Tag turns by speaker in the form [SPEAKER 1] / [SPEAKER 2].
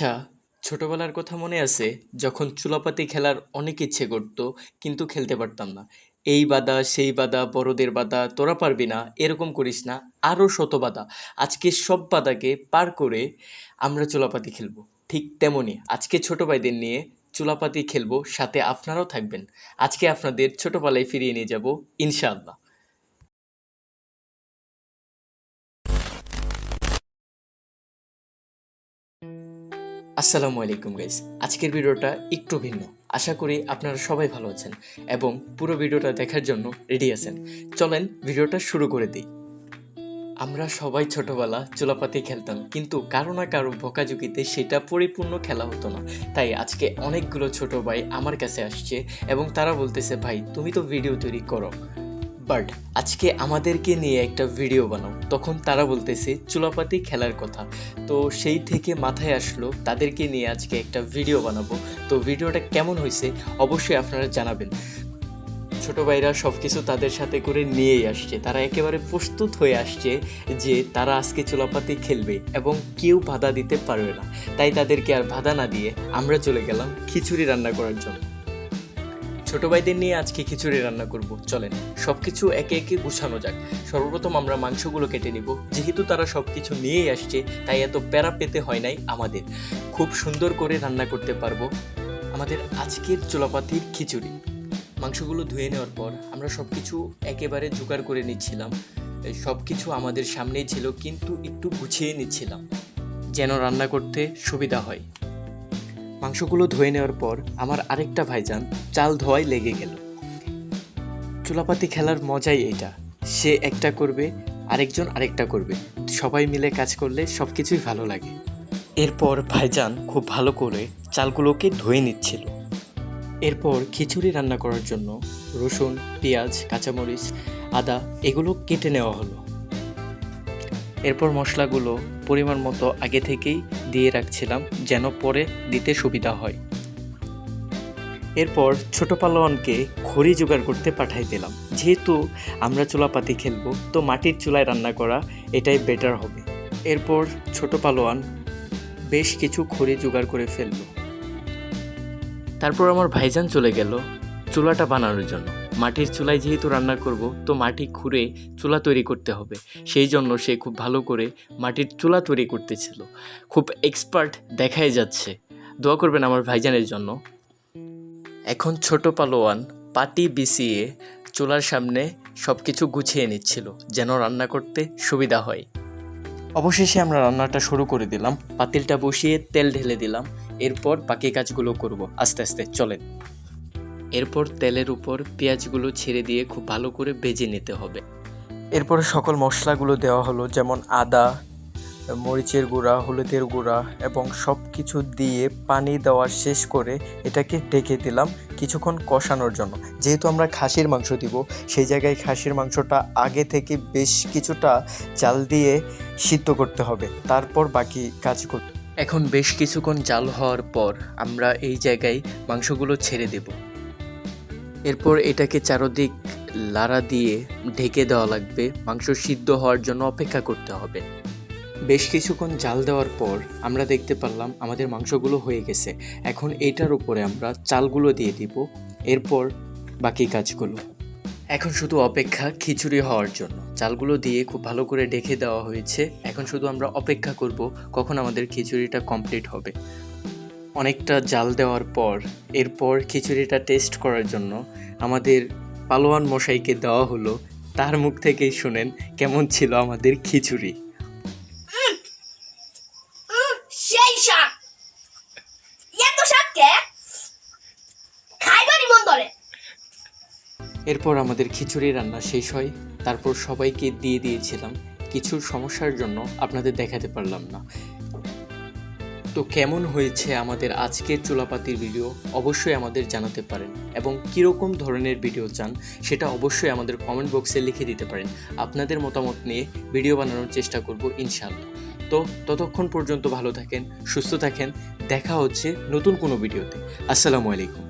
[SPEAKER 1] আচ্ছা ছোটবেলার কথা মনে আছে যখন চুলাপাতি খেলার অনেক ইচ্ছে করতো, কিন্তু খেলতে পারতাম না। এই বাধা, সেই বাধা, বড়দের বাধা, তোরা পারবি না, এরকম করিস না আরও শত বাধা। আজকে সব বাধাকে পার করে আমরা চুলাপাতি খেলব, ঠিক তেমনই। আজকে ছোট ভাইদের নিয়ে চুলাপাতি খেলব, সাথে আপনারাও থাকবেন। আজকে আপনাদের ছোটবেলায় ফিরিয়ে নিয়ে যাব, ইনশাআল্লাহ। আসসালামু আলাইকুম গাইস আজকের ভিডিওটা একটু ভিন্ন। আশা করি আপনারা সবাই ভালো আছেন এবং পুরো ভিডিওটা দেখার জন্য রেডি আছেন। চলেন ভিডিওটা শুরু করে দিই। আমরা সবাই ছোটবেলা চুলাপাতি খেলতাম, কিন্তু কারও না কারও ভোকাঝুকিতে সেটা পরিপূর্ণ খেলা হতো না। তাই আজকে অনেকগুলো ছোট ভাই আমার কাছে আসছে এবং তারা বলতেছে, ভাই, তুমি তো ভিডিও তৈরি করো। বাট আজকে আমাদেরকে নিয়ে একটা ভিডিও বানাও। তখন তারা বলতেছে, চুলাপাতি খেলার কথা। তো সেই থেকে মাথায় আসলো, তাদেরকে নিয়ে আজকে একটা ভিডিও বানাবো। তো ভিডিওটা কেমন হয়েছে অবশ্যই আপনারা জানাবেন। ছোট ভাইরা সব কিছু তাদের সাথে করে নিয়েই আসছে। তারা একেবারে প্রস্তুত হয়ে আসছে যে তারা আজকে চুলাপাতি খেলবে এবং কেউ বাধা দিতে পারবে না। তাই তাদেরকে আর বাধা না দিয়ে আমরা চলে গেলাম খিচুড়ি রান্না করার জন্য। ছোট ভাইদের নিয়ে আজকে খিচুড়ি রান্না করব। চলেন সব কিছু একে একে গুছানো যাক। সর্বপ্রথম আমরা মাংসগুলো কেটে নিব। যেহেতু তারা সব কিছু নিয়েই আসছে, তাই এত প্যারা পেতে হয় নাই আমাদের। খুব সুন্দর করে রান্না করতে পারব আমাদের আজকের চোলাপাতির খিচুড়ি। মাংসগুলো ধুয়ে নেওয়ার পর আমরা সব কিছু একেবারে জোগাড় করে নিচ্ছিলাম। সব কিছু আমাদের সামনেই ছিল, কিন্তু একটু গুছিয়ে নিচ্ছিলাম, যেন রান্না করতে সুবিধা হয়। মাংসগুলো ধুয়ে নেওয়ার পর আমার আরেকটা ভাইজান চাল ধোয়াই লেগে গেল। চুলাপাতি খেলার মজাই এটা। সে একটা করবে, আরেকজন আরেকটা করবে। সবাই মিলে কাজ করলে সব কিছুই ভালো লাগে। এরপর ভাইজান খুব ভালো করে চালগুলোকে ধুয়ে নিচ্ছিল। এরপর খিচুড়ি রান্না করার জন্য রসুন, পেঁয়াজ, কাঁচামরিচ, আদা এগুলো কেটে নেওয়া হলো। এরপর মশলাগুলো পরিমাণ মতো আগে থেকেই দিয়ে রাখছিলাম যেন পরে দিতে সুবিধা হয়। এরপর ছোট পালোয়ানকে খড়ি জোগাড় করতে পাঠাই দিলাম। যেহেতু আমরা চুলাপাতি খেলব, তো মাটির চুলায় রান্না করা এটাই বেটার হবে। এরপর ছোট পালোয়ান বেশ কিছু খড়ি জোগাড় করে ফেলল। তারপর আমার ভাইজান চলে গেল চুলাটা বানানোর জন্য। মাটির চুলায় যেহেতু রান্না করব, তো মাটি খুঁড়ে চুলা তৈরি করতে হবে। সেই জন্য সে খুব ভালো করে মাটির চুলা তৈরি করতেছিল খুব এক্সপার্ট দেখাই যাচ্ছে। দোয়া করবেন আমার ভাইজানের জন্য। এখন ছোট পালোয়ান পাটি বিছিয়ে চুলার সামনে সব কিছু গুছিয়ে নিচ্ছিল, যেন রান্না করতে সুবিধা হয়। অবশেষে আমরা রান্নাটা শুরু করে দিলাম। পাতিলটা বসিয়ে তেল ঢেলে দিলাম। এরপর বাকি কাজগুলো করব। আস্তে আস্তে, চলেন। এরপর তেলের উপর পেঁয়াজগুলো ছেড়ে দিয়ে খুব ভালো করে বেজে নিতে হবে। এরপর সকল মশলাগুলো দেওয়া হলো যেমন আদা মরিচের গুঁড়া হলুদের গুঁড়া এবং সব কিছু দিয়ে পানি দেওয়া শেষ করে এটাকে ঢেকে দিলাম কিছুক্ষণ কষানোর জন্য। যেহেতু আমরা খাসির মাংস দিব সেই জায়গায় খাসির মাংসটা আগে থেকে বেশ কিছুটা চাল দিয়ে সিদ্ধ করতে হবে। তারপর বাকি কাজ করতে এখন বেশ কিছুক্ষণ জাল হওয়ার পর আমরা এই জায়গায় মাংসগুলো ছেড়ে দেব। এরপর এটাকে চারদিক লাড়া দিয়ে ঢেকে দেওয়া লাগবে। মাংস সিদ্ধ হওয়ার জন্য অপেক্ষা করতে হবে। বেশ কিছুক্ষণ জাল দেওয়ার পর আমরা দেখতে পারলাম আমাদের মাংসগুলো হয়ে গেছে। এখন এটার উপরে আমরা চালগুলো দিয়ে দিব। এরপর বাকি কাজগুলো। এখন শুধু অপেক্ষা খিচুড়ি হওয়ার জন্য। চালগুলো দিয়ে খুব ভালো করে ডেকে দেওয়া হয়েছে। এখন শুধু আমরা অপেক্ষা করব কখন আমাদের খিচুড়িটা কমপ্লিট হবে। অনেকটা জাল দেওয়ার পর এরপর খিচুড়িটা টেস্ট করার জন্য আমাদের পালোয়ান মশাইকে দেওয়া হলো। তার মুখ থেকেই শুনেন কেমন ছিল আমাদের খিচুড়ি। এরপর আমাদের খিচুড়ি রান্না শেষ হয়। তারপর সবাইকে দিয়ে দিয়েছিলাম। কিছু সমস্যার জন্য আপনাদের দেখাতে পারলাম না। তো কেমন হয়েছে আমাদের আজকের চুলাপাতির ভিডিও অবশ্যই আমাদের জানাতে পারেন। এবং কীরকম ধরনের ভিডিও চান সেটা অবশ্যই আমাদের কমেন্ট বক্সে লিখে দিতে পারেন। আপনাদের মতামত নিয়ে ভিডিও বানানোর চেষ্টা করব ইনশাল্লাহ তো ততক্ষণ পর্যন্ত ভালো থাকেন, সুস্থ থাকেন, দেখা হচ্ছে নতুন কোনো ভিডিওতে। আসসালামু আলাইকুম।